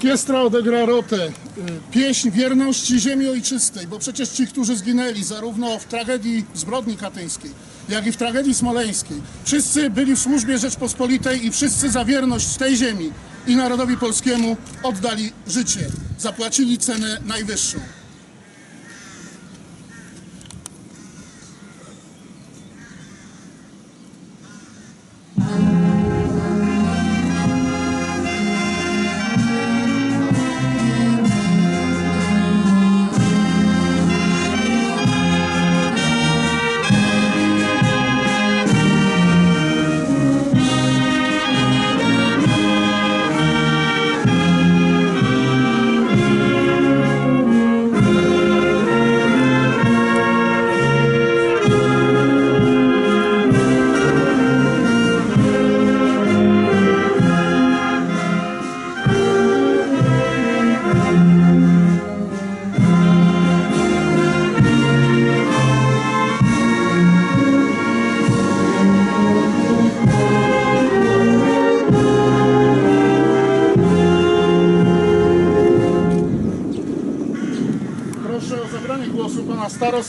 Orkiestra odegra rotę. y, Pieśń wierności ziemi ojczystej, bo przecież ci, którzy zginęli zarówno w tragedii zbrodni katyńskiej, jak i w tragedii smoleńskiej, wszyscy byli w służbie Rzeczpospolitej i wszyscy za wierność tej ziemi i narodowi polskiemu oddali życie. Zapłacili cenę najwyższą.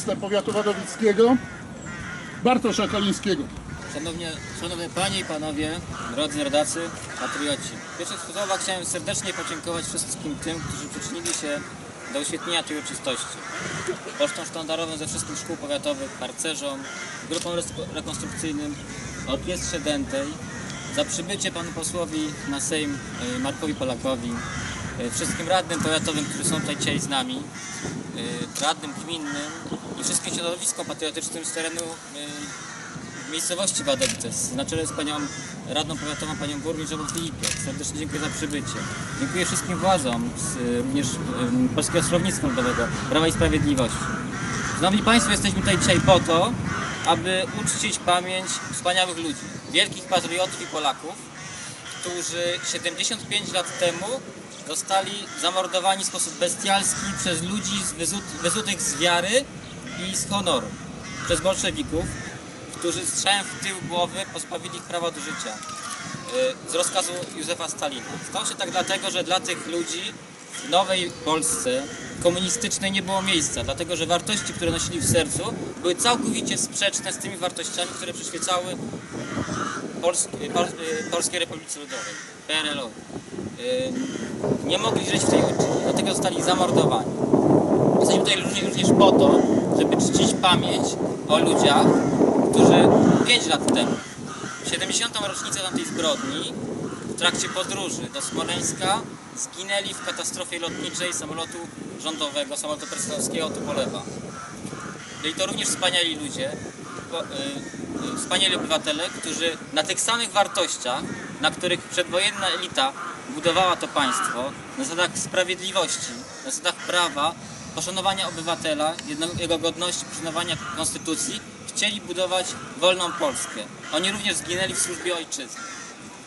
Powiatu wadowickiego, Bartosza Kalińskiego. Szanownie, szanowne Panie i Panowie, drodzy rodacy, patrioci. Pierwsze słowa chciałem serdecznie podziękować wszystkim tym, którzy przyczynili się do uświetnienia tej uroczystości. Pocztom sztandarową ze wszystkich szkół powiatowych, harcerzom, grupom rekonstrukcyjnym, orkiestrze dętej, za przybycie Panu Posłowi na Sejm y, Markowi Polakowi, wszystkim radnym powiatowym, którzy są tutaj dzisiaj z nami, y, radnym gminnym i wszystkim środowiskom patriotycznym z terenu y, miejscowości Wadowice, na czele z panią radną powiatową, panią burmistrz Ewą Filipiak. Serdecznie dziękuję za przybycie. Dziękuję wszystkim władzom, również Polskiego Stronnictwa Ludowego, Prawa i Sprawiedliwości. Szanowni Państwo, jesteśmy tutaj dzisiaj po to, aby uczcić pamięć wspaniałych ludzi, wielkich patriotów i Polaków, którzy 75 lat temu zostali zamordowani w sposób bestialski przez ludzi z wyzut- wyzutych z wiary i z honoru, przez bolszewików, którzy strzałem w tył głowy pozbawili ich prawa do życia y, z rozkazu Józefa Stalina. Stało się tak dlatego, że dla tych ludzi w nowej Polsce komunistycznej nie było miejsca, dlatego że wartości, które nosili w sercu, były całkowicie sprzeczne z tymi wartościami, które przyświecały Pol Polskiej Republice Ludowej, PRL-owi. Nie mogli żyć w tej ojczyźnie, dlatego zostali zamordowani. Jesteśmy tutaj również, po to, żeby czcić pamięć o ludziach, którzy 5 lat temu, w 70. rocznicę tamtej zbrodni, w trakcie podróży do Smoleńska zginęli w katastrofie lotniczej samolotu rządowego, samolotu prezydentowskiego Tupolewa. Byli to również wspaniali ludzie, y, y, wspaniali obywatele, którzy na tych samych wartościach, na których przedwojenna elita budowała to państwo, na zasadach sprawiedliwości, na zasadach prawa, poszanowania obywatela, jego godności, poszanowania konstytucji, chcieli budować wolną Polskę. Oni również zginęli w służbie ojczyzny.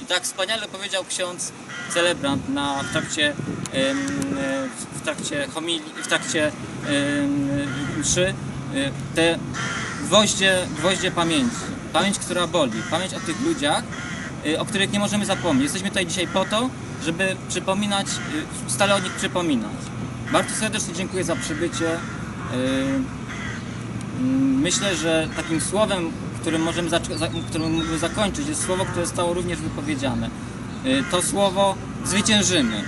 I tak wspaniale powiedział ksiądz celebrant na, w trakcie, w trakcie w trakcie mszy, e, te gwoździe, gwoździe pamięci. Pamięć, która boli. Pamięć o tych ludziach, o których nie możemy zapomnieć. Jesteśmy tutaj dzisiaj po to, żeby przypominać, e, stale o nich przypominać. Bardzo serdecznie dziękuję za przybycie. Mm, Myślę, że takim słowem, którym możemy, którym zakończyć, jest słowo, które zostało również wypowiedziane. Y, To słowo zwyciężymy.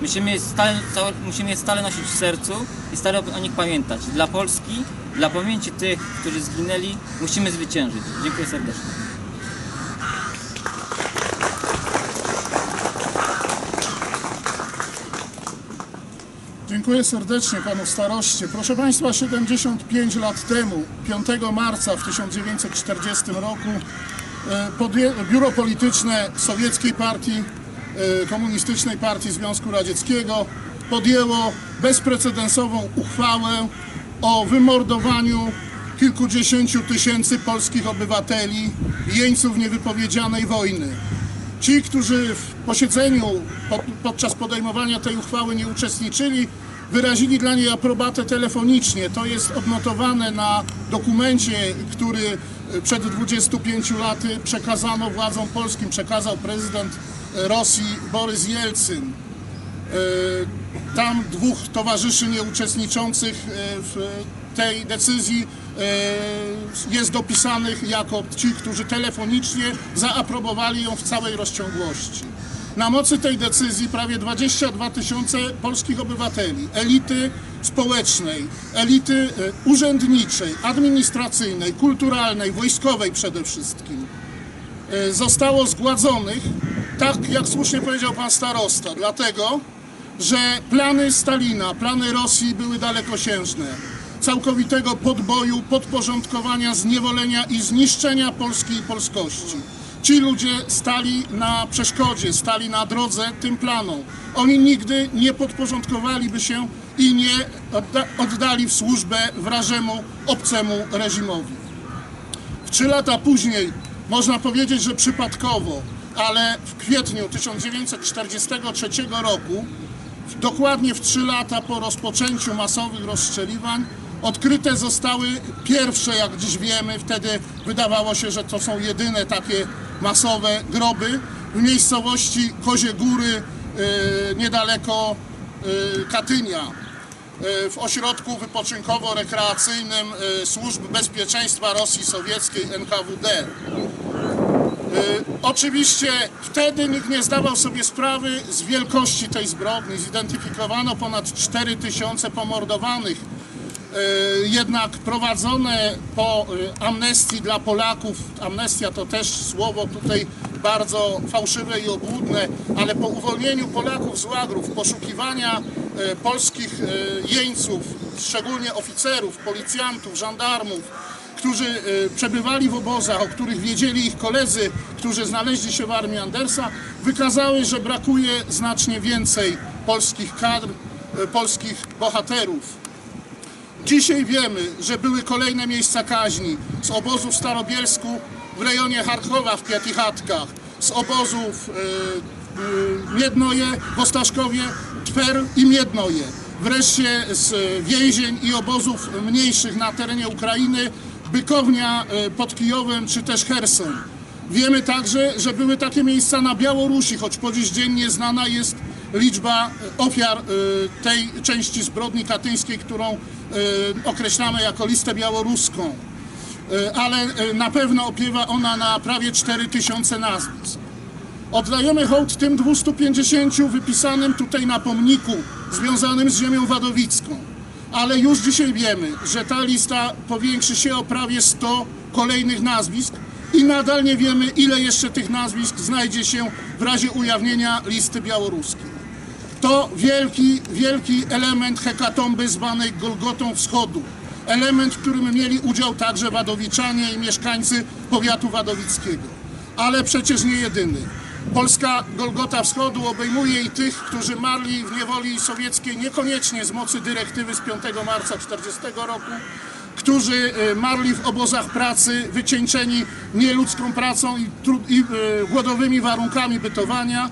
Musimy je, stale, musimy je stale nosić w sercu i stale o nich pamiętać. Dla Polski, dla pamięci tych, którzy zginęli, musimy zwyciężyć. Dziękuję serdecznie. Dziękuję serdecznie panu staroście. Proszę państwa, 75 lat temu, 5 marca w 1940 roku, e, Biuro Polityczne Sowieckiej Partii e, Komunistycznej Partii Związku Radzieckiego podjęło bezprecedensową uchwałę o wymordowaniu kilkudziesięciu tysięcy polskich obywateli, jeńców niewypowiedzianej wojny. Ci, którzy w posiedzeniu pod, podczas podejmowania tej uchwały nie uczestniczyli, wyrazili dla niej aprobatę telefonicznie. To jest odnotowane na dokumencie, który e, przed 25 laty przekazano władzom polskim, przekazał prezydent e, Rosji Borys Jelcyn. E, Tam dwóch towarzyszy nieuczestniczących w tej decyzji jest dopisanych jako ci, którzy telefonicznie zaaprobowali ją w całej rozciągłości. Na mocy tej decyzji prawie 22 tysiące polskich obywateli, elity społecznej, elity e, urzędniczej, administracyjnej, kulturalnej, wojskowej przede wszystkim, e, zostało zgładzonych, tak jak słusznie powiedział pan starosta, dlatego, że plany Stalina, plany Rosji były dalekosiężne. Całkowitego podboju, podporządkowania, zniewolenia i zniszczenia Polski i polskości. Ci ludzie stali na przeszkodzie, stali na drodze tym planom. Oni nigdy nie podporządkowaliby się i nie odda- oddali w służbę wrażemu, obcemu reżimowi. W Trzy lata później, można powiedzieć, że przypadkowo, ale w kwietniu 1943 roku, dokładnie w trzy lata po rozpoczęciu masowych rozstrzeliwań, odkryte zostały pierwsze, jak dziś wiemy, wtedy wydawało się, że to są jedyne takie masowe groby w miejscowości Kozie Góry, yy, niedaleko yy, Katynia e, w ośrodku wypoczynkowo-rekreacyjnym e, Służb Bezpieczeństwa Rosji Sowieckiej NKWD. E, Oczywiście wtedy nikt nie zdawał sobie sprawy z wielkości tej zbrodni. Zidentyfikowano ponad 4 tysiące pomordowanych. E, Jednak prowadzone po e, amnestii dla Polaków, amnestia to też słowo tutaj bardzo fałszywe i obłudne, ale po uwolnieniu Polaków z łagrów, poszukiwania e, polskich jeńców, szczególnie oficerów, policjantów, żandarmów, którzy przebywali w obozach, o których wiedzieli ich koledzy, którzy znaleźli się w armii Andersa, wykazały, że brakuje znacznie więcej polskich kadr, polskich bohaterów. Dzisiaj wiemy, że były kolejne miejsca kaźni z obozu w Starobielsku w rejonie Charkowa w Piatichatkach, z obozów e, e, Miednoje w Ostaszkowie, Twer i Miednoje. Wreszcie z więzień i obozów mniejszych na terenie Ukrainy, Bykownia e, pod Kijowem czy też Herson. Wiemy także, że były takie miejsca na Białorusi, choć po dziś dzień nieznana jest liczba e, ofiar e, tej części zbrodni katyńskiej, którą e, określamy jako listę białoruską. Ale na pewno opiewa ona na prawie 4000 nazwisk. Oddajemy hołd tym 250 wypisanym tutaj na pomniku związanym z ziemią wadowicką. Ale już dzisiaj wiemy, że ta lista powiększy się o prawie 100 kolejnych nazwisk i nadal nie wiemy, ile jeszcze tych nazwisk znajdzie się w razie ujawnienia listy białoruskiej. To wielki, wielki element hekatomby zwanej Golgotą Wschodu. Element, w którym mieli udział także wadowiczanie i mieszkańcy powiatu wadowickiego. Ale przecież nie jedyny. Polska Golgota Wschodu obejmuje i tych, którzy marli w niewoli sowieckiej niekoniecznie z mocy dyrektywy z 5 marca 1940 roku, którzy e, marli w obozach pracy, wycieńczeni nieludzką pracą i, i e, głodowymi warunkami bytowania,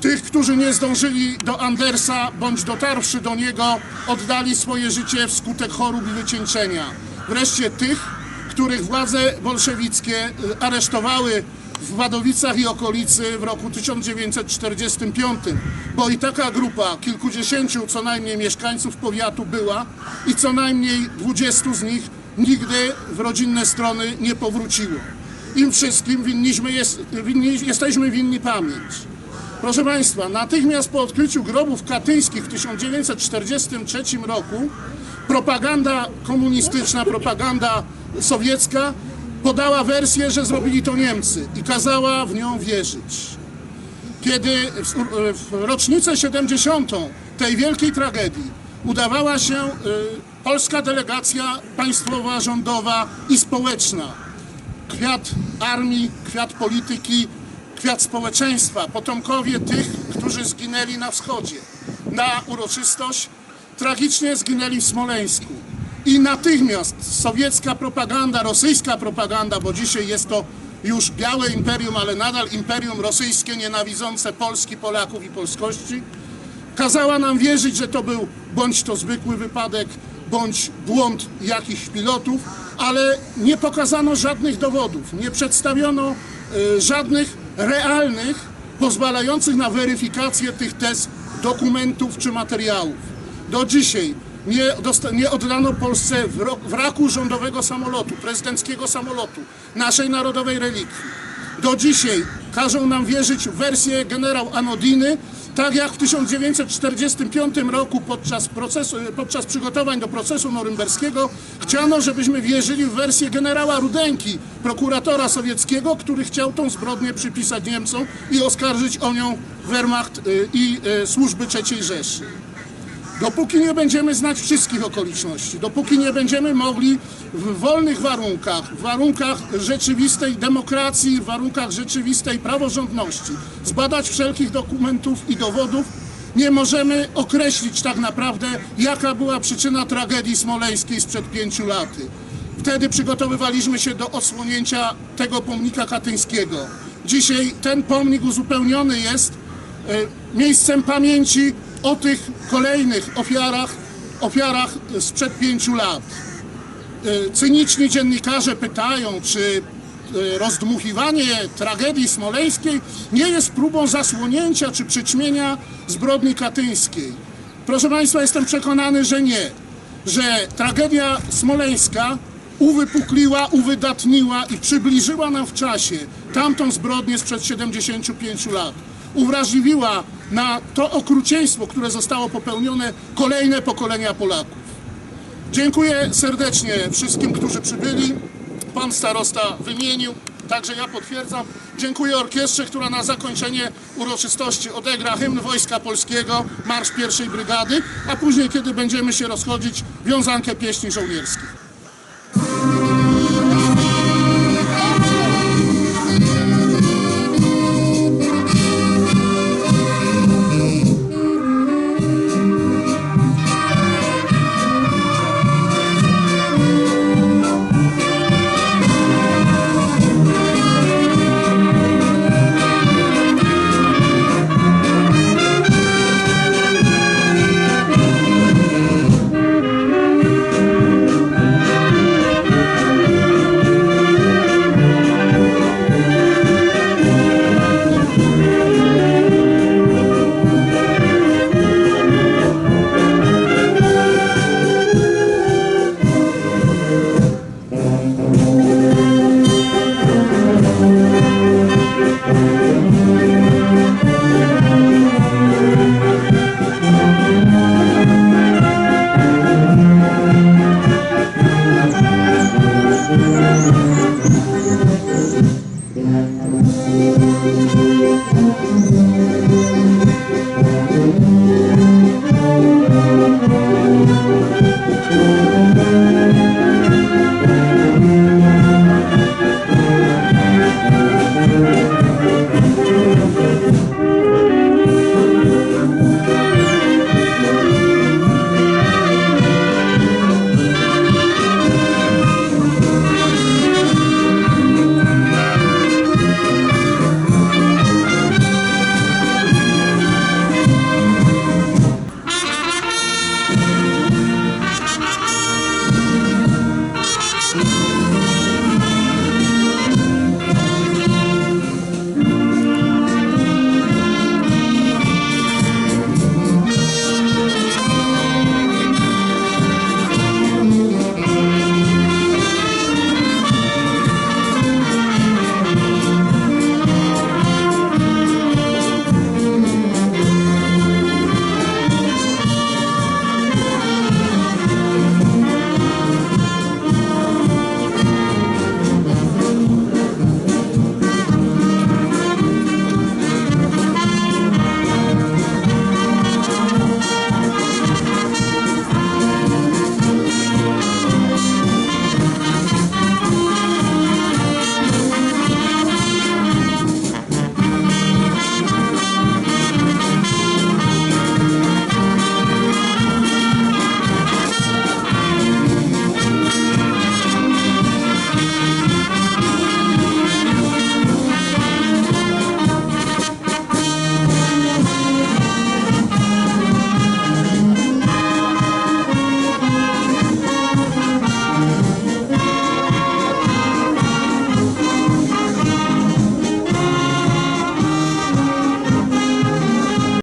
tych, którzy nie zdążyli do Andersa, bądź dotarwszy do niego, oddali swoje życie wskutek chorób i wycieńczenia. Wreszcie tych, których władze bolszewickie y, aresztowały w Wadowicach i okolicy w roku 1945, bo i taka grupa kilkudziesięciu co najmniej mieszkańców powiatu była i co najmniej 20 z nich nigdy w rodzinne strony nie powróciło. Im wszystkim winniśmy jest, winni, jesteśmy winni pamięć. Proszę Państwa, natychmiast po odkryciu grobów katyńskich w 1943 roku propaganda komunistyczna, propaganda sowiecka podała wersję, że zrobili to Niemcy i kazała w nią wierzyć. Kiedy w, rocznicę 70. tej wielkiej tragedii udawała się y, polska delegacja państwowa, rządowa i społeczna, kwiat armii, kwiat polityki, kwiat społeczeństwa, potomkowie tych, którzy zginęli na wschodzie. Na uroczystość tragicznie zginęli w Smoleńsku. I natychmiast sowiecka propaganda, rosyjska propaganda, bo dzisiaj jest to już białe imperium, ale nadal imperium rosyjskie nienawidzące Polski, Polaków i polskości, kazała nam wierzyć, że to był bądź to zwykły wypadek, bądź błąd jakichś pilotów, ale nie pokazano żadnych dowodów, nie przedstawiono y, żadnych realnych, pozwalających na weryfikację tych tez dokumentów czy materiałów. Do dzisiaj nie, nie oddano Polsce wraku rządowego samolotu, prezydenckiego samolotu, naszej narodowej relikwii. Do dzisiaj każą nam wierzyć w wersję generał Anodiny, tak jak w 1945 roku podczas, procesu, podczas przygotowań do procesu norymberskiego chciano, żebyśmy wierzyli w wersję generała Rudenki, prokuratora sowieckiego, który chciał tą zbrodnię przypisać Niemcom i oskarżyć o nią Wehrmacht y, i y, służby III Rzeszy. Dopóki nie będziemy znać wszystkich okoliczności, dopóki nie będziemy mogli w wolnych warunkach, w warunkach rzeczywistej demokracji, w warunkach rzeczywistej praworządności zbadać wszelkich dokumentów i dowodów, nie możemy określić tak naprawdę, jaka była przyczyna tragedii smoleńskiej sprzed pięciu lat. Wtedy przygotowywaliśmy się do odsłonięcia tego pomnika katyńskiego. Dzisiaj ten pomnik uzupełniony jest e, miejscem pamięci o tych kolejnych ofiarach, ofiarach sprzed pięciu lat. E, Cyniczni dziennikarze pytają, czy e, rozdmuchiwanie tragedii smoleńskiej nie jest próbą zasłonięcia czy przyćmienia zbrodni katyńskiej. Proszę Państwa, jestem przekonany, że nie. Że tragedia smoleńska uwypukliła, uwydatniła i przybliżyła nam w czasie tamtą zbrodnię sprzed 75 lat. Uwrażliwiła na to okrucieństwo, które zostało popełnione kolejne pokolenia Polaków. Dziękuję serdecznie wszystkim, którzy przybyli. Pan starosta wymienił, także ja potwierdzam. Dziękuję orkiestrze, która na zakończenie uroczystości odegra hymn Wojska Polskiego, Marsz Pierwszej Brygady, a później, kiedy będziemy się rozchodzić, wiązankę pieśni żołnierskich.